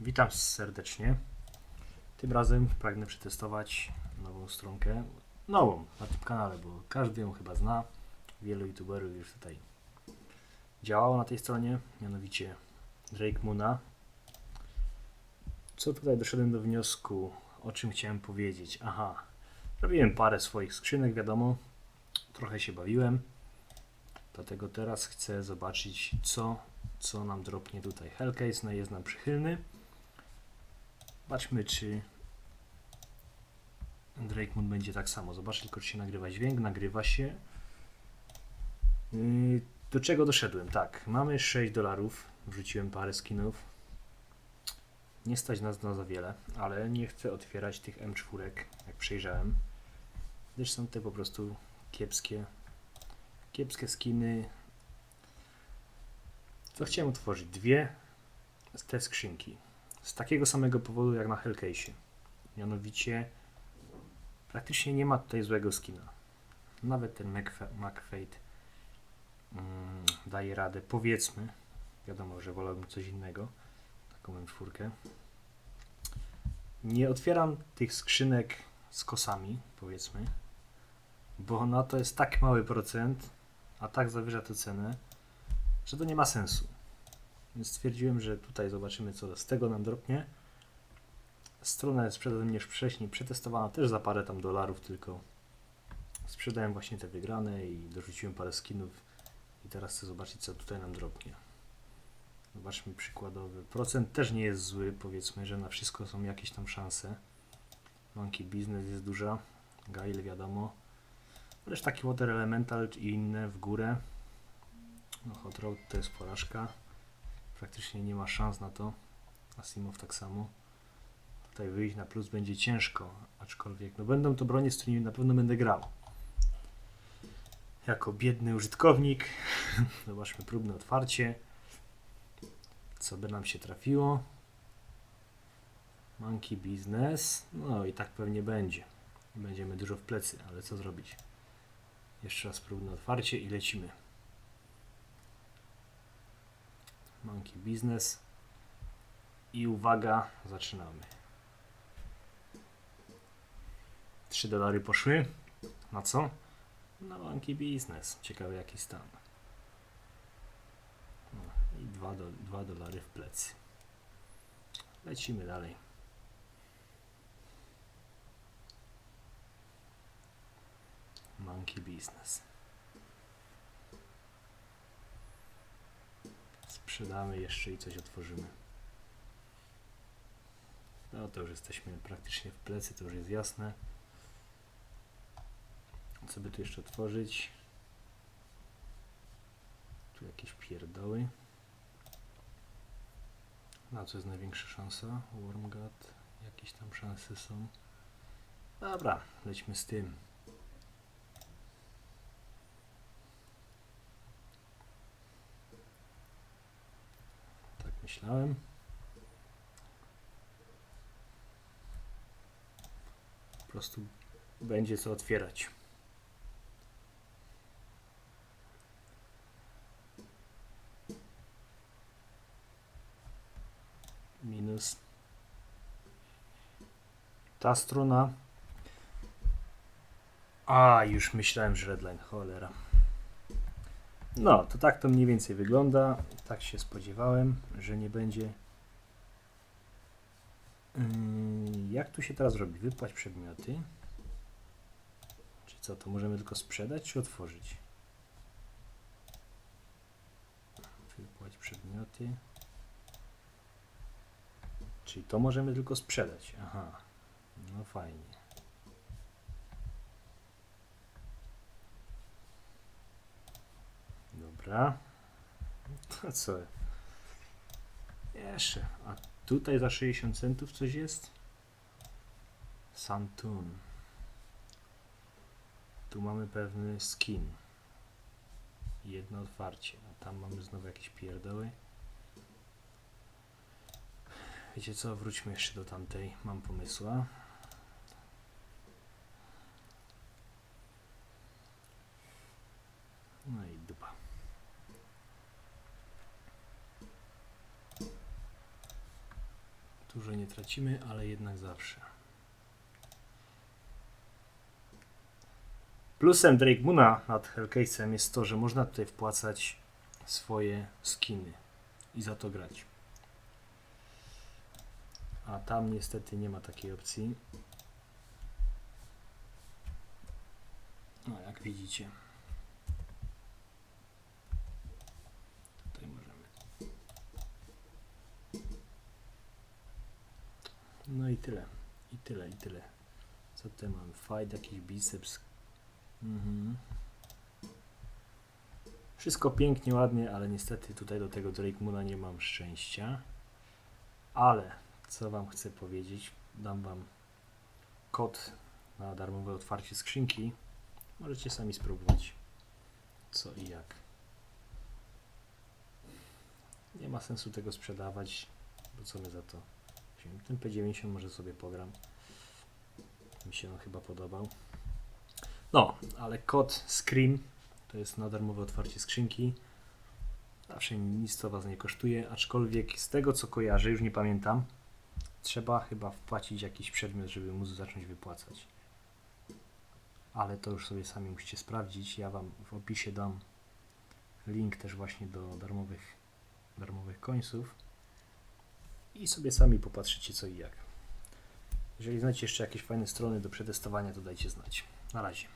Witam serdecznie. Tym razem pragnę przetestować nową stronkę. Nową na tym kanale, bo każdy ją chyba zna. Wielu youtuberów już tutaj działało na tej stronie, mianowicie Drake Moona. Co tutaj doszedłem do wniosku, o czym chciałem powiedzieć? Aha, robiłem parę swoich skrzynek, wiadomo. Trochę się bawiłem. Dlatego teraz chcę zobaczyć, co, co nam dropnie tutaj. Hellcase no jest nam przychylny. Zobaczmy, czy Drake Moon będzie tak samo. Zobaczcie tylko, czy się nagrywa dźwięk. Nagrywa się. Yy, Do czego doszedłem? Tak, mamy 6 dolarów. Wrzuciłem parę skinów. Nie stać nas na za wiele, ale nie chcę otwierać tych M4, jak przejrzałem. Gdyż są te po prostu kiepskie. Kiepskie skiny. Co chciałem otworzyć? Dwie z te skrzynki. Z takiego samego powodu jak na Hellcase. Mianowicie praktycznie nie ma tutaj złego skina. Nawet ten McFate mm, daje radę, powiedzmy. Wiadomo, że wolałbym coś innego. Taką M4. Nie otwieram tych skrzynek z kosami, powiedzmy. Bo na to jest tak mały procent, a tak zawyża to cenę, że to nie ma sensu. Więc stwierdziłem, że tutaj zobaczymy, co z tego nam dropnie. Strona jest przeze mnie wcześniej przetestowana też za parę tam dolarów, tylko sprzedałem właśnie te wygrane i dorzuciłem parę skinów. I teraz chcę zobaczyć, co tutaj nam dropnie. Zobaczmy przykładowy. Procent też nie jest zły, powiedzmy, że na wszystko są jakieś tam szanse. Monkey Business jest duża, Gail wiadomo. Też taki Water Elemental i inne w górę. No, Hot Road to jest porażka. Praktycznie nie ma szans na to. Asimov tak samo. Tutaj wyjść na plus będzie ciężko, aczkolwiek no będą to bronie, z którymi na pewno będę grał. Jako biedny użytkownik. Zobaczmy próbne otwarcie. Co by nam się trafiło? Monkey Business. No i tak pewnie będzie. Będziemy dużo w plecy, ale co zrobić? Jeszcze raz próbne otwarcie i lecimy. Monkey Business. I uwaga, zaczynamy. 3 dolary poszły. Na co? Na Monkey Business. Ciekawy jaki stan. No, I 2 do, dwa dolary w plecy. Lecimy dalej. Monkey Business. Sprzedamy jeszcze i coś otworzymy. No to już jesteśmy praktycznie w plecy, to już jest jasne. Co by tu jeszcze otworzyć? Tu jakieś pierdoły. Na co jest największa szansa? Wormgat. Jakieś tam szanse są. Dobra, lećmy z tym. Myślałem. Po prostu będzie co otwierać. Minus. Ta strona. A, już myślałem, że redline, cholera. No, to tak to mniej więcej wygląda. Tak się spodziewałem, że nie będzie. Yy, Jak tu się teraz robi? Wypłać przedmioty. Czy co, to możemy tylko sprzedać, czy otworzyć? Wypłać przedmioty. Czyli to możemy tylko sprzedać. Aha, no fajnie. Dobra. To co? Jeszcze. A tutaj za 60 centów coś jest? Santun. Tu mamy pewny skin. Jedno otwarcie. A tam mamy znowu jakieś pierdoły. Wiecie co? Wróćmy jeszcze do tamtej. Mam pomysła. No i dupa. Dużo nie tracimy, ale jednak zawsze. Plusem Drake Moona nad Hellcase'em jest to, że można tutaj wpłacać swoje skiny i za to grać. A tam niestety nie ma takiej opcji. No, jak widzicie. Tutaj możemy. No i tyle. I tyle, i tyle. Co tutaj mamy? Fight, jakiś biceps. Mhm. Wszystko pięknie, ładnie, ale niestety tutaj do tego Drake nie mam szczęścia. Ale co Wam chcę powiedzieć, dam Wam kod na darmowe otwarcie skrzynki. Możecie sami spróbować co i jak. Nie ma sensu tego sprzedawać, bo co my za to Ten P90 może sobie pogram. Mi się on chyba podobał. No, ale kod Scream to jest na darmowe otwarcie skrzynki. Zawsze nic to Was nie kosztuje, aczkolwiek z tego co kojarzę, już nie pamiętam, trzeba chyba wpłacić jakiś przedmiot, żeby móc zacząć wypłacać. Ale to już sobie sami musicie sprawdzić. Ja Wam w opisie dam link też właśnie do darmowych, darmowych końców i sobie sami popatrzycie co i jak. Jeżeli znacie jeszcze jakieś fajne strony do przetestowania, to dajcie znać. Na razie.